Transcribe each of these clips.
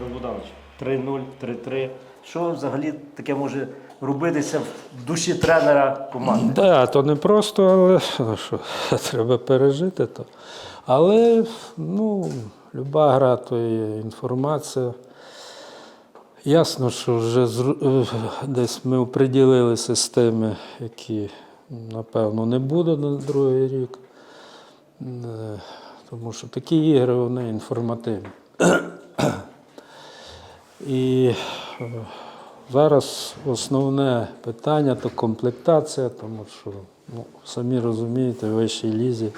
Богданович, 3-0, 3-3. Що взагалі таке може робитися в душі тренера команди? Да, то не просто, але ну, що, треба пережити то. Але ну, люба гра то є інформація. Ясно, що вже е, десь ми оприділили системи, які, напевно, не будуть на другий рік. Е, Тому що такі ігри вони інформативні. І е, зараз основне питання то комплектація, тому що, ну, самі розумієте, в вищій лізі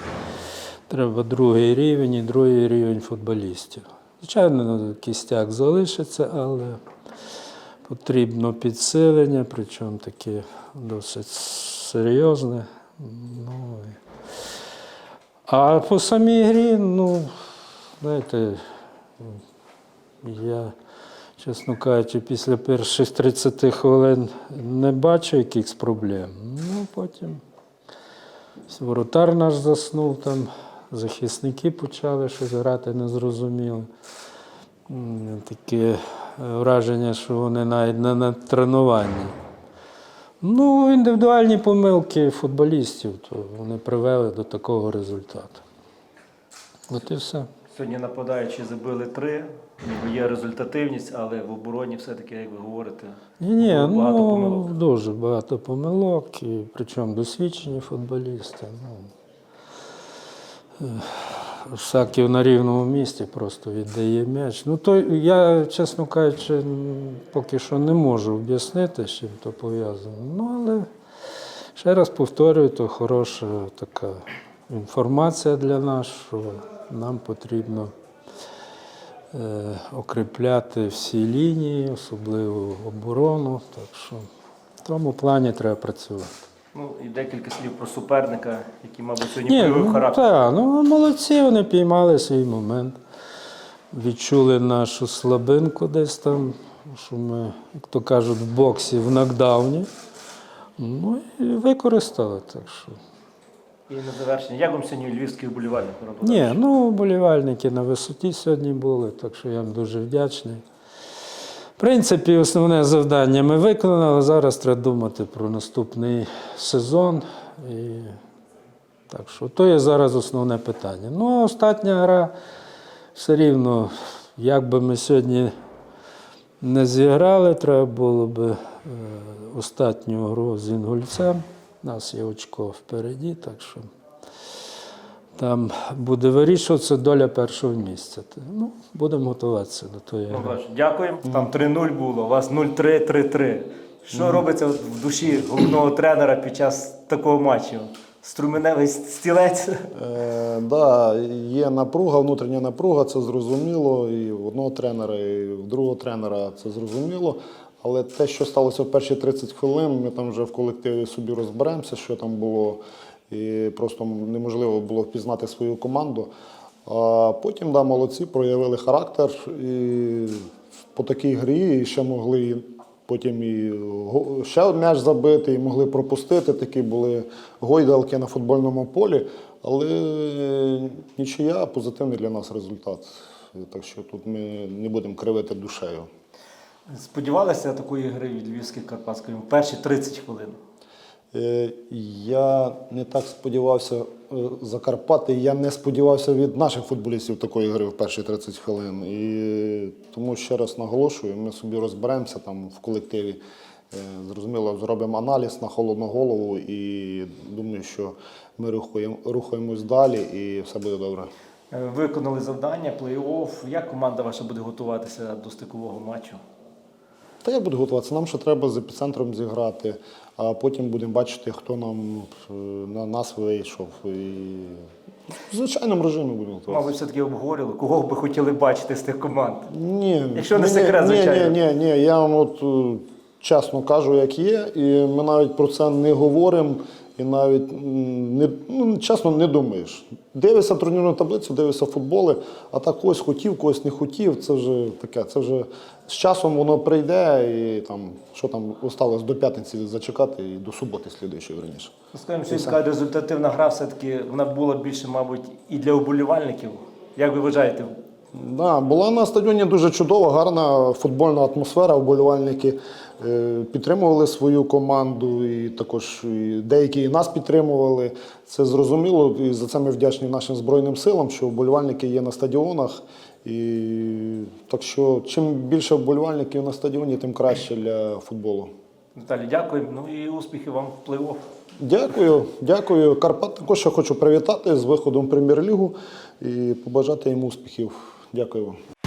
треба другий рівень і другий рівень футболістів. Звичайно, кістяк залишиться, але потрібно підсилення, причому таке досить серйозне. Ну, а по самій грі, ну, знаєте, я, чесно кажучи, після перших 30 хвилин не бачу якихось проблем. Ну, потім воротар наш заснув там, захисники почали щось грати незрозуміло. Таке враження, що вони навіть не на тренуванні. Ну, індивідуальні помилки футболістів, то вони привели до такого результату. От і все. Сьогодні нападаючі забили три, ніби є результативність, але в обороні все-таки, як ви говорите, Ні, ні, багато ну помилок. дуже багато помилок, і причому досвідчені футболісти. Ну, Саків на рівному місці просто віддає м'яч. Ну, то я, чесно кажучи, поки що не можу об'яснити, з чим то пов'язано. Ну, але ще раз повторюю, то хороша така інформація для нас, що нам потрібно е, окріпляти всі лінії, особливо оборону. Так що в тому плані треба працювати. ну і декілька слів про суперника, який, мабуть, сьогодні Ні, проявив ну, характер. так, ну молодці, вони піймали свій момент. Відчули нашу слабинку десь там, що ми, як то кажуть, в боксі в нокдауні. Ну і використали. Так що. І на завершення, як вам сьогодні львівський вболівальник? Ні, ну болівальники на висоті сьогодні були, так що я їм дуже вдячний. В принципі, основне завдання ми виконали, зараз треба думати про наступний сезон. І... Так що то є зараз основне питання. Ну, а остання гра все рівно, як би ми сьогодні не зіграли, треба було би е, останню гру з Інгульцем. У нас є очко впереді, так що там буде вирішуватися доля першого місця. Ну, будемо готуватися до тої Ну, гри. Дякуємо. Там 3-0 було, у вас 0-3, 3-3. Що робиться в душі головного тренера під час такого матчу? Струменевий стілець. Е, да, є напруга, внутрішня напруга, це зрозуміло. І в одного тренера, і в другого тренера це зрозуміло. Але те, що сталося в перші 30 хвилин, ми там вже в колективі собі розберемося, що там було. І просто неможливо було впізнати свою команду. А потім, да, молодці, проявили характер. І по такій грі ще могли потім і ще м'яч забити, і могли пропустити. Такі були гойдалки на футбольному полі. Але нічия позитивний для нас результат. Так що тут ми не будемо кривити душею. Сподівалися такої гри від Львівських Карпатської в перші 30 хвилин. Е, Я не так сподівався е, за Карпати. Я не сподівався від наших футболістів такої гри в перші 30 хвилин. І тому ще раз наголошую, ми собі розберемося там в колективі. Е, Зрозуміло, зробимо аналіз на холодну голову і думаю, що ми рухаємо, рухаємось далі і все буде добре. Виконали завдання, плей-офф. Як команда ваша буде готуватися до стикового матчу? Та я буду готуватися. Нам ще треба з епіцентром зіграти, а потім будемо бачити, хто нам е, на нас вийшов. І в звичайному режимі будемо готуватися. Мабуть, все-таки обговорювали, кого б ви хотіли бачити з тих команд. Ні, Якщо не ні, секрет, ні, звичайно. Ні, ні, ні, я вам от е, чесно кажу, як є, і ми навіть про це не говоримо. І навіть не, ну, чесно не думаєш. Дивишся турнірну таблицю, дивишся футболи, а так когось хотів, когось не хотів. Це вже таке. Це вже з часом воно прийде, і там, що там осталось до п'ятниці зачекати і до суботи слідуючої верніше. Ну, Скажімо, що така результативна гра все-таки вона була більше, мабуть, і для уболівальників. Як ви вважаєте, Да, була на стадіоні дуже чудова, гарна футбольна атмосфера. Вболівальники е, підтримували свою команду, і також і деякі і нас підтримували. Це зрозуміло, і за це ми вдячні нашим Збройним силам, що вболівальники є на стадіонах. І так що чим більше вболівальників на стадіоні, тим краще для футболу. Віталій, дякую. Ну і успіхів вам в плей-офф. Дякую, дякую. Карпат також я хочу привітати з виходом в прем'єр-лігу і побажати їм успіхів. Дякую вам.